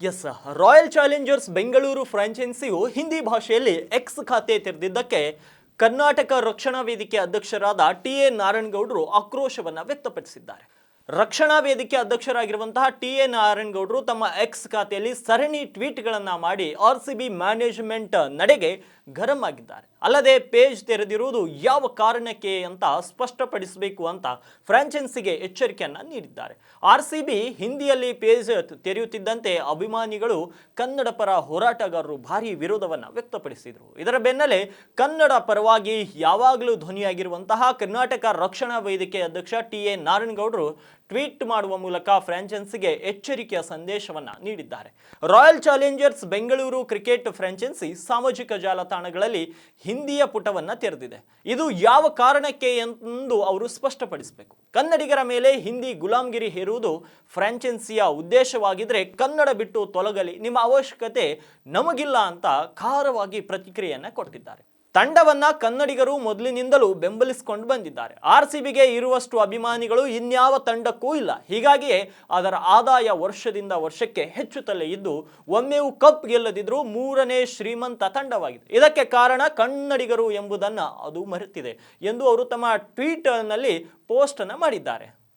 S, royal Challengers Bengaluru ಫ್ರಾಂಚೈನ್ಸಿಯು ಹಿಂದಿ ಭಾಷೆಯಲ್ಲಿ X ಖಾತೆ ತೆರೆದಿದ್ದಕ್ಕೆ ಕರ್ನಾಟಕ ರಕ್ಷಣಾ ವೇದಿಕೆ ಅಧ್ಯಕ್ಷರಾದ ಟಿ ಎ ನಾರಾಯಣಗೌಡರು ಆಕ್ರೋಶವನ್ನು ವ್ಯಕ್ತಪಡಿಸಿದ್ದಾರೆ. ರಕ್ಷಣಾ ವೇದಿಕೆ ಅಧ್ಯಕ್ಷರಾಗಿರುವಂತಹ ಟಿ ಎ ನಾರಾಯಣಗೌಡರು ತಮ್ಮ ಎಕ್ಸ್ ಖಾತೆಯಲ್ಲಿ ಸರಣಿ ಟ್ವೀಟ್ಗಳನ್ನು ಮಾಡಿ ಆರ್ ಸಿ ಬಿ ಮ್ಯಾನೇಜ್ಮೆಂಟ್ ನಡೆಗೆ ಗರಂ ಆಗಿದ್ದಾರೆ. ಅಲ್ಲದೆ ಪೇಜ್ ತೆರೆದಿರುವುದು ಯಾವ ಕಾರಣಕ್ಕೆ ಅಂತ ಸ್ಪಷ್ಟಪಡಿಸಬೇಕು ಅಂತ ಫ್ರಾಂಚೈನ್ಸಿಗೆ ಎಚ್ಚರಿಕೆಯನ್ನು ನೀಡಿದ್ದಾರೆ. ಆರ್ ಸಿ ಬಿ ಹಿಂದಿಯಲ್ಲಿ ಪೇಜ್ ತೆರೆಯುತ್ತಿದ್ದಂತೆ ಅಭಿಮಾನಿಗಳು ಕನ್ನಡ ಪರ ಹೋರಾಟಗಾರರು ಭಾರೀ ವಿರೋಧವನ್ನು ವ್ಯಕ್ತಪಡಿಸಿದರು. ಇದರ ಬೆನ್ನಲ್ಲೇ ಕನ್ನಡ ಪರವಾಗಿ ಯಾವಾಗಲೂ ಧ್ವನಿಯಾಗಿರುವಂತಹ ಕರ್ನಾಟಕ ರಕ್ಷಣಾ ವೇದಿಕೆ ಅಧ್ಯಕ್ಷ ಟಿ ಎ ನಾರಾಯಣಗೌಡರು ಟ್ವೀಟ್ ಮಾಡುವ ಮೂಲಕ ಫ್ರಾಂಚೈನ್ಸಿಗೆ ಎಚ್ಚರಿಕೆಯ ಸಂದೇಶವನ್ನು ನೀಡಿದ್ದಾರೆ. Royal Challengers Bengaluru cricket franchise ಸಾಮಾಜಿಕ ಜಾಲತಾಣಗಳಲ್ಲಿ ಹಿಂದಿಯ ಪುಟವನ್ನು ತೆರೆದಿದೆ. ಇದು ಯಾವ ಕಾರಣಕ್ಕೆ ಎಂದು ಅವರು ಸ್ಪಷ್ಟಪಡಿಸಬೇಕು. ಕನ್ನಡಿಗರ ಮೇಲೆ ಹಿಂದಿ ಗುಲಾಮ್ಗಿರಿ ಹೇರುವುದು ಫ್ರಾಂಚೈನ್ಸಿಯ ಉದ್ದೇಶವಾಗಿದ್ರೆ ಕನ್ನಡ ಬಿಟ್ಟು ತೊಲಗಲಿ. ನಿಮ್ಮ ಅವಶ್ಯಕತೆ ನಮಗಿಲ್ಲ ಅಂತ ಖಾರವಾಗಿ ಪ್ರತಿಕ್ರಿಯೆಯನ್ನು ಕೊಟ್ಟಿದ್ದಾರೆ. ತಂಡವನ್ನ ಕನ್ನಡಿಗರು ಮೊದಲಿನಿಂದಲೂ ಬೆಂಬಲಿಸಿಕೊಂಡು ಬಂದಿದ್ದಾರೆ. ಆರ್ ಸಿ ಬಿಗೆ ಇರುವಷ್ಟು ಅಭಿಮಾನಿಗಳು ಇನ್ಯಾವ ತಂಡಕ್ಕೂ ಇಲ್ಲ. ಹೀಗಾಗಿಯೇ ಅದರ ಆದಾಯ ವರ್ಷದಿಂದ ವರ್ಷಕ್ಕೆ ಹೆಚ್ಚುತ್ತಲೇ ಇದ್ದು ಒಮ್ಮೆಯೂ ಕಪ್ ಗೆಲ್ಲದಿದ್ರೂ ಮೂರನೇ ಶ್ರೀಮಂತ ತಂಡವಾಗಿದೆ. ಇದಕ್ಕೆ ಕಾರಣ ಕನ್ನಡಿಗರು ಎಂಬುದನ್ನು ಅದು ಮರೆತಿದೆ ಎಂದು ಅವರು ತಮ್ಮ ಟ್ವೀಟ್ನಲ್ಲಿ ಪೋಸ್ಟ್ ಅನ್ನು ಮಾಡಿದ್ದಾರೆ.